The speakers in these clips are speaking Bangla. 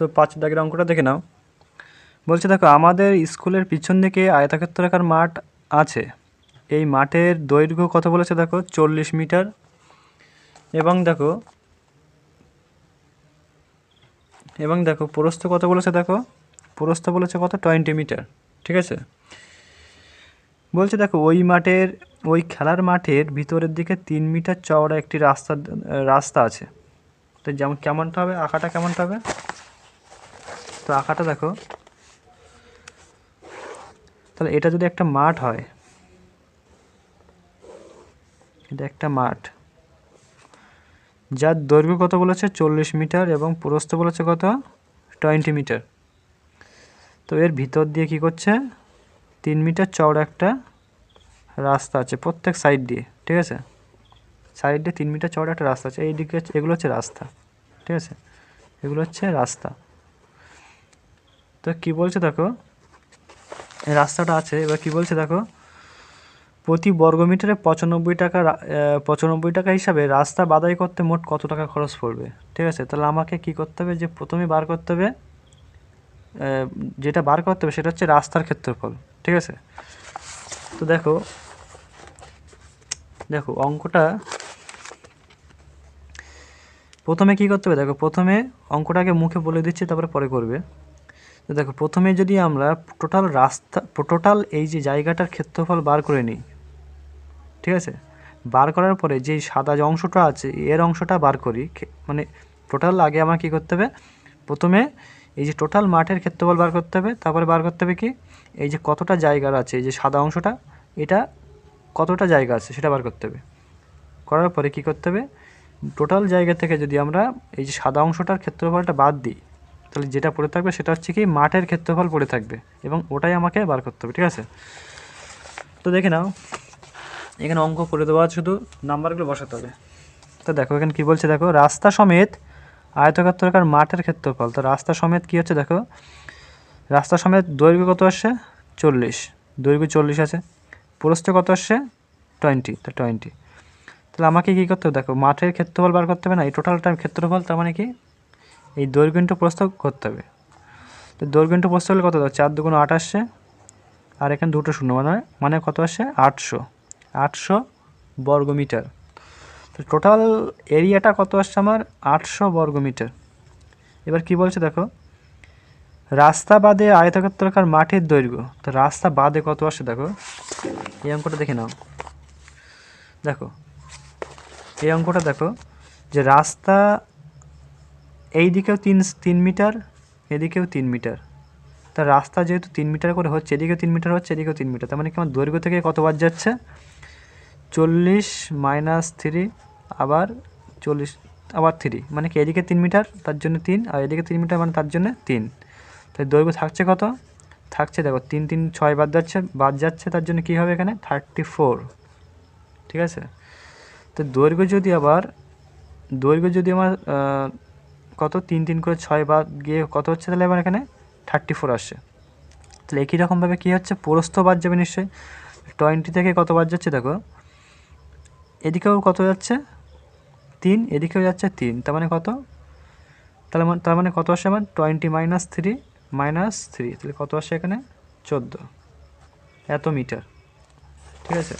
তো পাঁচ দাগের অঙ্কটা দেখে নাও। বলছে, দেখো, আমাদের স্কুলের পিছন দিকে আয়তাক্ষেত্রাকার মাঠ আছে। এই মাঠের দৈর্ঘ্য কত বলেছে, দেখো, চল্লিশ মিটার। এবং দেখো এবং দেখো, প্রস্থ কত বলেছে, দেখো, প্রস্থ বলেছে কত, টোয়েন্টি মিটার, ঠিক আছে? বলছে, দেখো, ওই মাঠের, ওই খেলার মাঠের ভিতরের দিকে তিন মিটার চওড়া একটি রাস্তা রাস্তা আছে। তো যেমন কেমনটা হবে, আঁকাটা কেমনটা হবে? তো আঁকাটা দেখো। তাহলে এটা যদি একটা মাঠ হয়, এটা একটা মাঠ, যার দৈর্ঘ্য কত বলেছে? চল্লিশ মিটার এবং প্রস্থ বলেছে কত? Twenty metre. তো এর ভিতর দিয়ে কি করছে? তিন মিটার চওড়া একটা রাস্তা আছে প্রত্যেক সাইড দিয়ে, ঠিক আছে? সাইড দিয়ে তিন মিটার চওড়া একটা রাস্তা আছে। এই দিকে এগুলো হচ্ছে রাস্তা, ঠিক আছে? এগুলো হচ্ছে রাস্তা। তো কি বলছে দেখো? রাস্তাটা আছে, এবার কি বলছে দেখো? প্রতি বর্গমিটারে পঁচানব্বই টাকা পঁচানব্বই টাকা হিসাবে রাস্তা বাদাই করতে মোট কত টাকা খরচ পড়বে? ঠিক আছে, তাহলে আমাকে কি করতে হবে? যে প্রথমে বার করতে হবে যেটা বার করতে হবে সেটা হচ্ছে রাস্তার ক্ষেত্রফল, ঠিক আছে? তো দেখো দেখো অঙ্কটা, প্রথমে কি করতে হবে? দেখো, প্রথমে অঙ্কটাকে মুখে বলে দিচ্ছি, তারপরে পরে করবে। তো দেখো, প্রথমে যদি আমরা টোটাল রাস্তা টোটাল এই যে জায়গাটার ক্ষেত্রফল বার করে নিই, ঠিক আছে? বার করার পরে যে সাদা যে অংশটা আছে, এর অংশটা বার করি মানে টোটাল আগে আমার কী করতে হবে? প্রথমে এই যে টোটাল মাঠের ক্ষেত্রফল বার করতে হবে, তারপরে বার করতে হবে কি? এই যে কতটা জায়গার আছে, এই যে সাদা অংশটা, এটা কতটা জায়গা আছে সেটা বার করতে হবে। করার পরে কি করতে হবে? টোটাল জায়গা থেকে যদি আমরা এই যে সাদা অংশটার ক্ষেত্রফলটা বাদ দিই তাহলে যেটা পড়ে থাকবে সেটা হচ্ছে কি মাঠের ক্ষেত্রফল পড়ে থাকবে এবং ওটাই আমাকে বার করতে হবে, ঠিক আছে? তো দেখে নাও, এখানে অঙ্ক করে দেওয়া শুধু নাম্বারগুলো বসাতে হবে। তো দেখো, এখানে কি বলছে, দেখো, রাস্তা সমেত আয়তক্ষেত্রাকার মাঠের ক্ষেত্রফল। তো রাস্তা সমেত কি হচ্ছে, দেখো, রাস্তা সমেত দৈর্ঘ্য কত আসছে? চল্লিশ। দৈর্ঘ্য চল্লিশ আছে, প্রস্থ কত আসছে? টোয়েন্টি। তো টোয়েন্টি। তাহলে আমাকে কী করতে হবে, দেখো, মাঠের ক্ষেত্রফল বার করতে হবে না, এই টোটাল টোটালটা ক্ষেত্রফল, তার মানে কি? এই দৈর্ঘ্য ইন্টু প্রস্থ করতে হবে। তো দৈর্ঘ্য ইন্টু প্রস্থ হলে কত দাও চার দুগুণ আট আসছে। আর এখানে দুটো শূন্য মানে মানে কত আসছে? আটশো। আটশো বর্গমিটার। তো টোটাল এরিয়াটা কত আসছে আমার? আটশো বর্গমিটার। এবার কি বলছে দেখো? রাস্তা বাদে আয়তক্ষেত্রাকার মাঠের দৈর্ঘ্য। তো রাস্তা বাদে কত আসছে দেখো? এই অঙ্কটা দেখে নাও। দেখো, এই অঙ্কটা দেখো যে রাস্তা এই দিকেও তিন তিন মিটার, এদিকেও তিন মিটার। তার রাস্তা যেহেতু তিন মিটার করে হচ্ছে, এদিকেও তিন মিটার হচ্ছে, এদিকেও তিন মিটার। তার মানে কি আমার দৈর্ঘ্য থেকে কত কতবার যাচ্ছে? চল্লিশ মাইনাস থ্রি আবার চল্লিশ, আবার থ্রি। মানে কি এদিকে তিন মিটার, তার জন্য তিন, আর এদিকে তিন মিটার মানে তার জন্য তিন। তাই দৈর্ঘ্য থাকছে কত? থাকছে দেখো, তিন তিন, ছয় বাদ যাচ্ছে বাদ যাচ্ছে, তার জন্য কী হবে এখানে? Thirty four. ঠিক আছে? তো দৈর্ঘ্য যদি আবার, দৈর্ঘ্য যদি আমার কত? তিন তিন করে ছয় বাদ গিয়ে কত হচ্ছে তাহলে এবার এখানে? থার্টি ফোর আসছে। তাহলে একই রকমভাবে কী হচ্ছে? প্রস্থ বাদ যাবে নিশ্চয়ই। টোয়েন্টি থেকে কত বাদ যাচ্ছে দেখো? এদিকেও কত যাচ্ছে? তিন, এদিকেও যাচ্ছে তিন। তার মানে কত? তাহলে তার মানে কত আসে আমার twenty minus three minus three তাহলে কত আসে এখানে? চোদ্দ। এত মিটার। ঠিক আছে?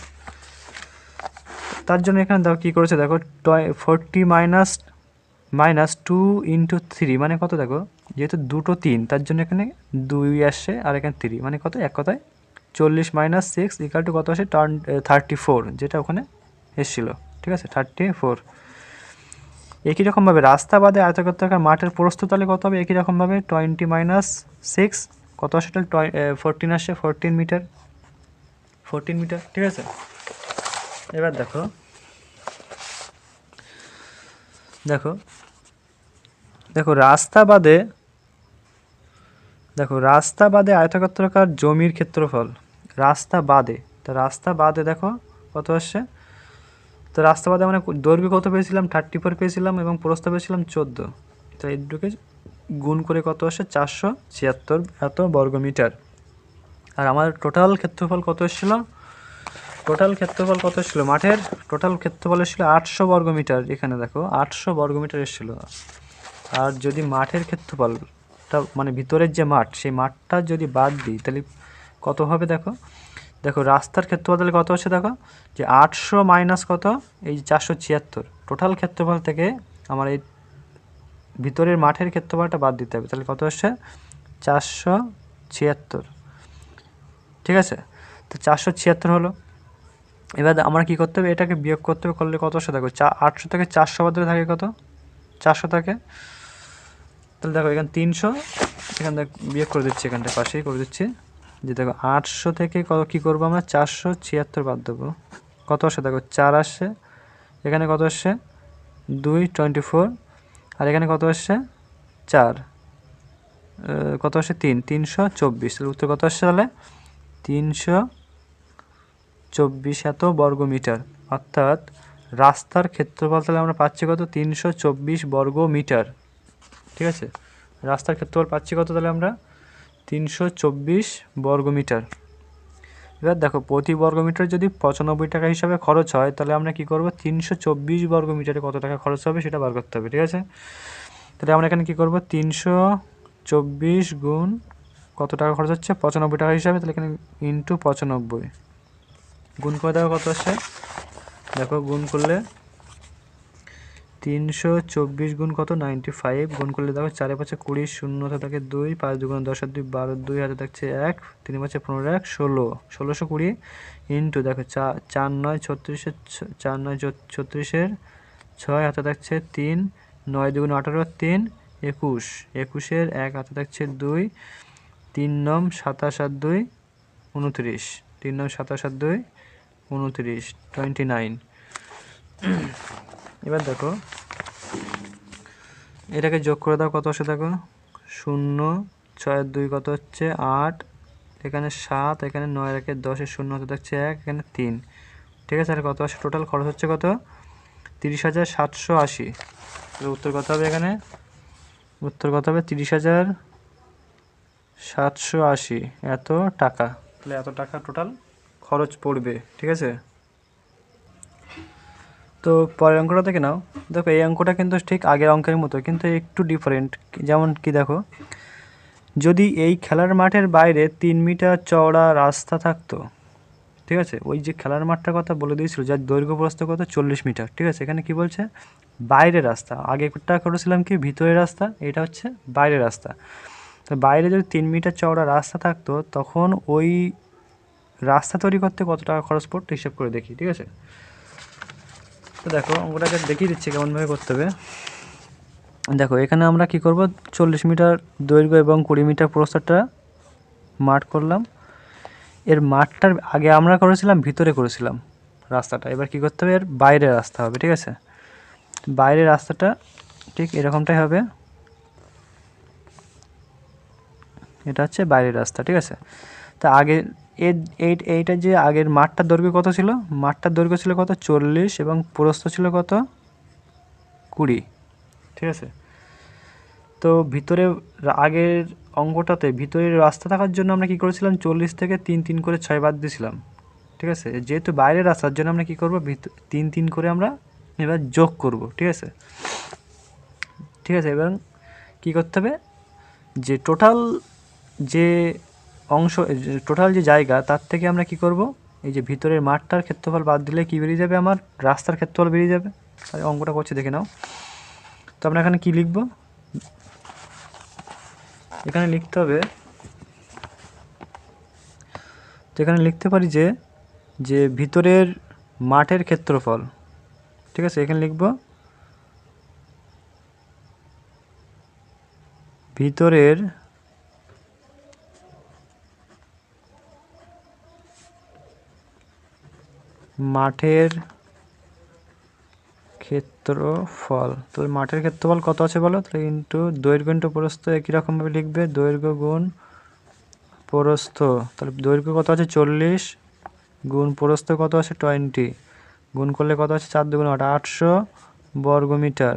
তার জন্য এখানে দেখো কী করেছে? দেখো forty minus minus two into three মানে কত দেখো? যেহেতু দুটো তিন, তার জন্য এখানে দুই আসছে আর এখানে থ্রি। মানে কত? এক কথায় চল্লিশ মাইনাস সিক্স ইকাল টু কত আসে? টার্ন থার্টি ফোর যেটা ওখানে এসেছিল। ঠিক আছে? থার্টি ফোর একই রকমভাবে রাস্তা বাদে আয়তক্ষেত্রাকার মাঠের প্রস্থ তাহলে কত হবে? একই রকমভাবে টোয়েন্টি মাইনাস সিক্স কত আসে? তাহলে ফোরটিন আসছে ফোরটিন মিটার ফোরটিন মিটার ঠিক আছে? এবার দেখো। দেখো দেখো রাস্তা বাদে দেখো রাস্তা বাদে আয়তক্ষেত্রকার জমির ক্ষেত্রফল রাস্তা বাদে তো রাস্তা বাদে দেখো কত আসছে? তো রাস্তা বাদে মানে দৈর্ঘ্য কত পেয়েছিলাম? থার্টি ফোর পেয়েছিলাম এবং প্রস্থ পেয়েছিলাম চোদ্দ। তো এই দুটোকে গুণ করে কত আসে চারশো ছিয়াত্তর এত বর্গমিটার আর আমার টোটাল ক্ষেত্রফল কত এসেছিল? টোটাল ক্ষেত্রফল কত ছিল মাঠের টোটাল ক্ষেত্রফল এসেছিল আটশো বর্গমিটার এখানে দেখো, আটশো বর্গমিটার এসেছিল। আর যদি মাঠের ক্ষেত্রফল মাঠটা মানে ভিতরের যে মাঠ, সেই মাঠটা যদি বাদ দিই, তাহলে কত হবে দেখো? দেখো, রাস্তার ক্ষেত্রফল তাহলে কত হচ্ছে দেখো? যে আটশো মাইনাস কত? এই চারশো ছিয়াত্তর। টোটাল ক্ষেত্রফল থেকে আমার এই ভিতরের মাঠের ক্ষেত্রফলটা বাদ দিতে হবে। তাহলে কত আসছে চারশো ছিয়াত্তর। ঠিক আছে? তো চারশো ছিয়াত্তর হলো। এবার আমরা কী করতে হবে? এটাকে বিয়োগ করতে হবে। করলে কত আসে দেখো? চা, আটশো থেকে চারশো বাদে থাকে কত? চারশো থাকে তাহলে দেখো এখানে তিনশো, এখান থেকে বিয়োগ করে দিচ্ছি এখানটা পাশেই করে দিচ্ছি। যে দেখো আটশো থেকে কত কী করব আমরা? চারশো ছিয়াত্তর বাদ দেবো। কত আসে? দেখো চার আসছে এখানে কত আসছে দুই টোয়েন্টি ফোর আর এখানে কত আসছে চার। কত আসছে তিন, তিনশো চব্বিশ। তাহলে উত্তর কত আসছে তাহলে? তিনশো চব্বিশ এত বর্গ মিটার অর্থাৎ রাস্তার ক্ষেত্রফল তাহলে আমরা পাচ্ছি কত? তিনশো চব্বিশ বর্গ মিটার ঠিক আছে? রাস্তার ক্ষেত্রফল পাচ্ছি কত তাহলে আমরা? তিনশো চব্বিশ বর্গ মিটার এবার দেখো, প্রতি বর্গ মিটার যদি পঁচানব্বই টাকা হিসাবে খরচ হয়, তাহলে আমরা কি করব? তিনশো চব্বিশ বর্গ মিটারে কত টাকা খরচ হবে সেটা বার করতে হবে, ঠিক আছে? তাহলে আমরা এখানে কি করব? তিনশো চব্বিশ গুণ কত টাকা খরচ হচ্ছে? পঁচানব্বই টাকা হিসাবে, তাহলে এখানে ইন্টু পঁচানব্বই। গুণ করে দেখো কত আসছে? দেখো, গুণ করলে তিনশো চব্বিশ গুণ কত? Ninety five. গুণ করলে দেখো চারে পাঁচে কুড়ি, শূন্য হাতে থাকে দুই, পাঁচ দুগুণ দশ দুই, বারো, দুই হাতে থাকছে এক, তিন পাঁচে পনেরো এক, ষোলো। ষোলোশো কুড়ি ইন্টু দেখো চা, চার নয় ছত্রিশের চার নয় ছত্রিশের ছয় হাতে থাকছে তিন, নয় দুগুণ আঠারো, তিন, একুশ। একুশের এক হাতে থাকছে দুই, তিন নম সাতাশ আর দুই, উনত্রিশ। তিন নম সাতাশ আর দুই, উনত্রিশ, টোয়েন্টি নাইন। এবার দেখো। এটাকে যোগ করে দাও, কত আসে দেখো? শূন্য, ছয়ের দুই কত হচ্ছে? আট। এখানে সাত, এখানে নয়, একে দশের শূন্য হতে থাকছে এক, এখানে তিন। ঠিক আছে, আর কত আসে? টোটাল খরচ হচ্ছে কত? তিরিশ হাজার সাতশো আশি। উত্তর কত হবে এখানে? উত্তর কত হবে? তিরিশ হাজার সাতশো আশি। এত টাকা। তাহলে এত টাকা টোটাল খরচ পড়বে। ঠিক আছে? তো পরের অঙ্কটা দেখে নাও। দেখো এই অঙ্কটা কিন্তু ঠিক আগের অঙ্কের মতো, কিন্তু একটু ডিফারেন্ট যেমন কি দেখো, যদি এই খেলার মাঠের বাইরে তিন মিটার চওড়া রাস্তা থাকতো, ঠিক আছে, ওই যে খেলার মাঠটার কথা বলে দিয়েছিল, যার দৈর্ঘ্য প্রস্থ কত? চল্লিশ মিটার, ঠিক আছে, এখানে কি বলছে? বাইরের রাস্তা। আগেরটা করেছিলাম কি? ভিতরের রাস্তা, এটা হচ্ছে বাইরের রাস্তা। তো বাইরে যদি তিন মিটার চওড়া রাস্তা থাকতো, তখন ওই রাস্তা তৈরি করতে কত টাকা খরচ পড়তো? হিসাব করে দেখি, ঠিক আছে? তো দেখো অঙ্কটাকে দেখিয়ে দিচ্ছি কেমনভাবে করতে হবে। দেখো, এখানে আমরা কি করব? চল্লিশ মিটার দৈর্ঘ্য এবং কুড়ি মিটার প্রস্তরটা মাঠ করলাম। এর মাঠটার আগে আমরা করেছিলাম, ভিতরে করেছিলাম রাস্তাটা। এবার কি করতে হবে? এর বাইরে রাস্তা হবে, ঠিক আছে? বাইরের রাস্তাটা ঠিক এরকমটাই হবে। এটা হচ্ছে বাইরের রাস্তা, ঠিক আছে? তা আগে এর, এই, এইটা যে আগের মাঠটার দৈর্ঘ্য কত ছিল? মাঠটার দৈর্ঘ্য ছিল কত? চল্লিশ এবং প্রস্থ ছিল কত? কুড়ি। ঠিক আছে? তো ভিতরে আগের অঙ্কটাতে ভিতরের রাস্তা থাকার জন্য আমরা কি করেছিলাম? চল্লিশ থেকে তিন তিন করে ছয় বাদ দিয়েছিলাম। ঠিক আছে? যেহেতু বাইরের রাস্তার জন্য আমরা কি করব? তিন তিন করে আমরা এবার যোগ করব। ঠিক আছে? ঠিক আছে? এবং কি করতে হবে? যে টোটাল যে অংশ টোটাল যে জায়গা, তার থেকে আমরা কি করব? এই যে ভিতরের মাঠটার ক্ষেত্রফল বাদ দিলে কি বেরিয়ে যাবে আমার? রাস্তার ক্ষেত্রফল বেরিয়ে যাবে। তাই অঙ্কটা করছি, দেখে নাও। তো আমরা এখানে কি লিখব? এখানে লিখতে হবে, তো এখানে লিখতে পারি যে যে ভিতরের মাঠের ক্ষেত্রফল, ঠিক আছে? এখানে লিখব, ভিতরের মাঠের ক্ষেত্রফল। তো মাঠের ক্ষেত্রফল কত আছে বলো? তাহলে ইন্টু দৈর্ঘ্য ইন্টু প্রস্থ একই রকমভাবে লিখবে, দৈর্ঘ্য গুণ প্রস্থ তাহলে দৈর্ঘ্য কত আছে? চল্লিশ। গুণ প্রস্থ কত আছে? টোয়েন্টি। গুণ করলে কত আছে? চার দুগুণ আট। আটশো বর্গ মিটার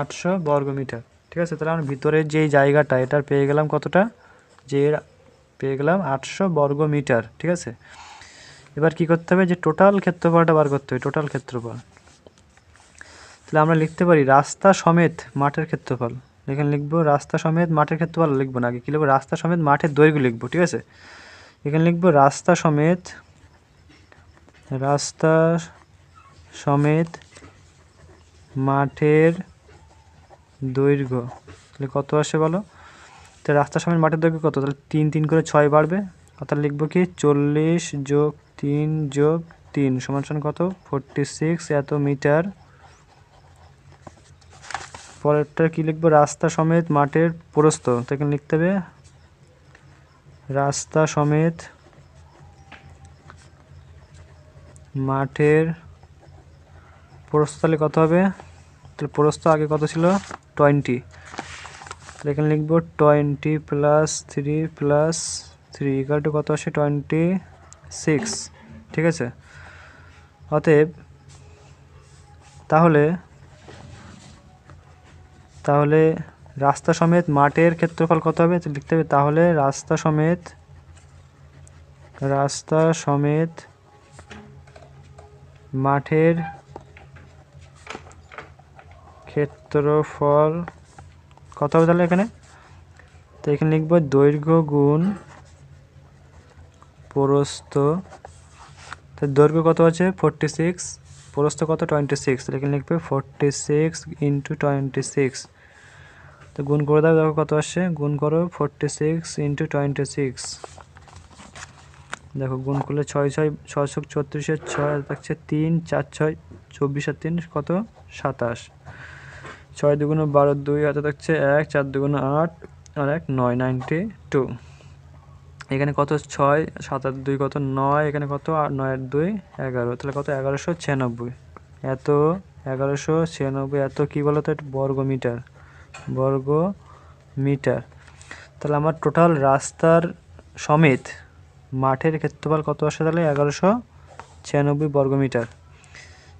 আটশো বর্গ মিটার ঠিক আছে? তাহলে আমরা ভিতরের যেই জায়গাটা, এটার পেয়ে গেলাম কতটা? যে এর পেয়ে গেলাম আটশো বর্গ মিটার ঠিক আছে? এবার কি করতে হবে যে টোটাল ক্ষেত্রফলটা বার করতে হবে টোটাল ক্ষেত্রফল। তাহলে আমরা লিখতে পারি রাস্তা সমেত মাঠের ক্ষেত্রফল। এখানে লিখব রাস্তা সমেত মাঠের ক্ষেত্রফল লিখব না, আগে কী লিখব? রাস্তা সমেত মাঠের দৈর্ঘ্য লিখব, ঠিক আছে? এখানে লিখব রাস্তা সমেত রাস্তা সমেত মাঠের দৈর্ঘ্য। তাহলে কত আসে বলো? তো রাস্তার সমেত মাঠের দৈর্ঘ্য কত? তাহলে তিন তিন করে ছয় বাড়বে। অর্থাৎ লিখব কি চল্লিশ যোগ তিন যোগ তিন সমান সমান কত? ফোরটি সিক্স এত মিটার। পরেরটা কি লিখব? রাস্তা সমেত মাঠের প্রস্থ। তো এখানে লিখতে হবে রাস্তা সমেত মাঠের প্রস্থ তাহলে কত হবে? তাহলে প্রস্থ আগে কত ছিল? টোয়েন্টি। তাহলে এখানে লিখব twenty plus three plus three equal to কত আসে? টোয়েন্টি সিক্স ঠিক আছে? অতএব, তাহলে তাহলে রাস্তা সমেত মাঠের ক্ষেত্রফল কত হবে? লিখতে হবে, তাহলে রাস্তা সমেত রাস্তা সমেত মাঠের ক্ষেত্রফল কত হবে তাহলে এখানে? তো এখানে লিখব দৈর্ঘ্য গুণ প্রস্থ। তো দৈর্ঘ্য কত আছে? ফোরটি সিক্স প্রস্থ কত? টোয়েন্টি সিক্স তাহলে এখানে লিখবে forty six into twenty six তো গুণ করে দাও, দেখো কত আসছে? গুণ করো forty six into twenty six দেখো, গুণ করলে ছয় ছয় ছয়শো ছত্রিশের ছয় থাকছে তিন, চার, ছয়, চব্বিশ আর তিন, কত? সাতাশ। ছয় দুগুণ বারো দুই হাতে থাকছে এক, চার দুগুণ আট, আর এক, নয় নাইনটি টু। এখানে কত? ছয়, সাত আর দুই কত? নয়। এখানে কত? আর নয় আর দুই, এগারো। তাহলে কত? এগারোশো ছিয়ানব্বই। এত? এগারোশো ছিয়ানব্বই। এত কী বলো তো? বর্গ মিটার বর্গ মিটার তাহলে আমার টোটাল রাস্তার সমেত মাঠের ক্ষেত্রফল কত আসে তাহলে? এগারোশো ছিয়ানব্বই বর্গমিটার।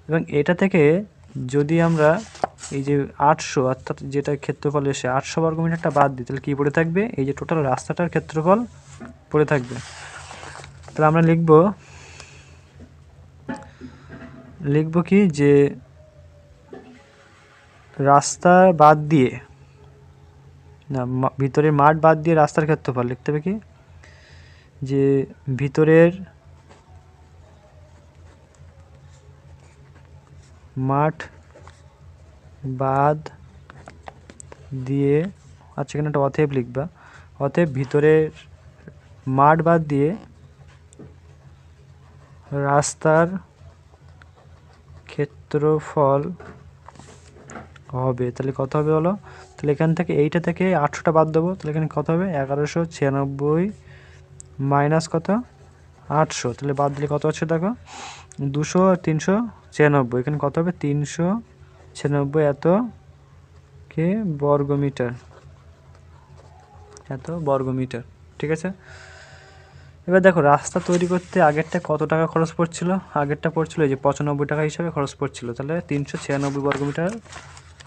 এবং এটা থেকে যদি আমরা এই যে আটশো, অর্থাৎ যেটা ক্ষেত্রফল এসে আটশো বর্গমিটারটা বাদ দিই তাহলে কী পড়ে থাকবে? এই যে টোটাল রাস্তাটার ক্ষেত্রফল পড়ে থাকবে। তাহলে আমরা লিখব লিখব কি যে রাস্তা বাদ দিয়ে, না ভিতরের মাঠ বাদ দিয়ে রাস্তার ক্ষেত্রফল লিখতে হবে কি? যে ভিতরের মাঠ বাদ দিয়ে আচ্ছা এখানে একটা অতএব লিখবা। অথেব ভিতরের মাঠ বাদ দিয়ে রাস্তার ক্ষেত্রফল হবে। তাহলে কত হবে বলো? তাহলে এখান থেকে এইটা থেকে আটশোটা বাদ দেবো। তাহলে এখানে কত হবে? এগারোশো ছিয়ানব্বই মাইনাস কত? আটশো। তাহলে বাদ দিলে কত হচ্ছে দেখো? দুশো আর তিনশো ছিয়ানব্বই। এখানে কত হবে? তিনশো ছিয়ানব্বই, এত? কে? বর্গমিটার। এত? বর্গমিটার। ঠিক আছে? এবার দেখো, রাস্তা তৈরি করতে আগেরটা কত টাকা খরচ পড়ছিল? আগেরটা পড়ছিল এই যে পঁচানব্বই টাকা হিসাবে খরচ পড়ছিল। তাহলে তিনশো ছিয়ানব্বই বর্গমিটার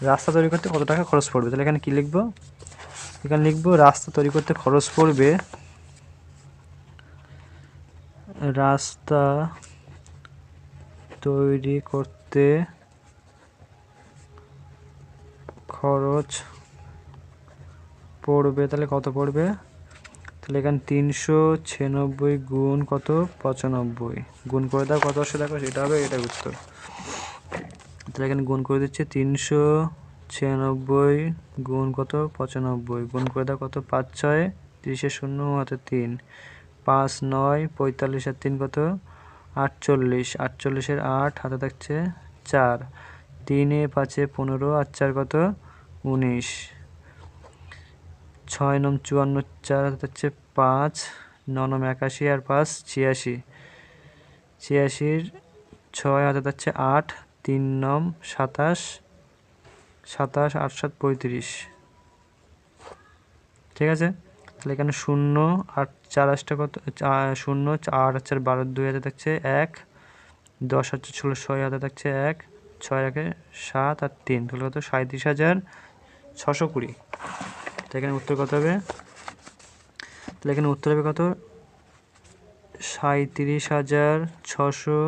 রাস্তা তৈরি করতে কত টাকা খরচ পড়বে? তাহলে এখানে কি লিখব? এখানে লিখব, রাস্তা তৈরি করতে খরচ পড়বে রাস্তা তৈরি করতে খরচ পড়বে, তাহলে কত পড়বে? তাহলে এখানে তিনশো ছিয়ানব্বই গুণ কত? পঁচানব্বই। গুণ করে দাও, কত আসে দেখো সেটা হবে এটা উত্তর। তাহলে এখানে গুণ করে দিচ্ছে, তিনশো ছিয়ানব্বই গুণ কত? পঁচানব্বই। গুণ করে দাও কত? পাঁচ ছয়, তিরিশে শূন্য, হাতে তিন। পাঁচ নয়, পঁয়তাল্লিশ আর তিন কত? আটচল্লিশ। আটচল্লিশের আট, হাতে থাকছে চার। তিনে পাঁচে পনেরো, আর চার কত? উনিশ। ছয় নম চুয়ান্ন চার হচ্ছে পাঁচ নম একাশি আর পাঁচ ছিয়াশি। ছিয়াশির ছয় হাতে হচ্ছে আট, তিন নম সাতাশ সাতাশ আট সাত পঁয়ত্রিশ। ঠিক আছে? তাহলে এখানে শূন্য আট চার আটটা কত? শূন্য আট চার বারো, দুই হাতে থাকছে এক, দশ হচ্ছে ষোলো, ছয় হাতে থাকছে এক, ছয় একে সাত আর তিন। তাহলে কত? সাঁত্রিশ হাজার ছশো কুড়ি। তো এখানে উত্তর কত হবে? তাহলে এখানে উত্তর হবে কত? সাঁত্রিশ হাজার ছশো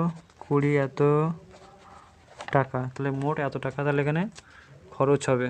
কুড়ি এত টাকা। তাহলে মোট এত টাকা তাহলে এখানে খরচ হবে।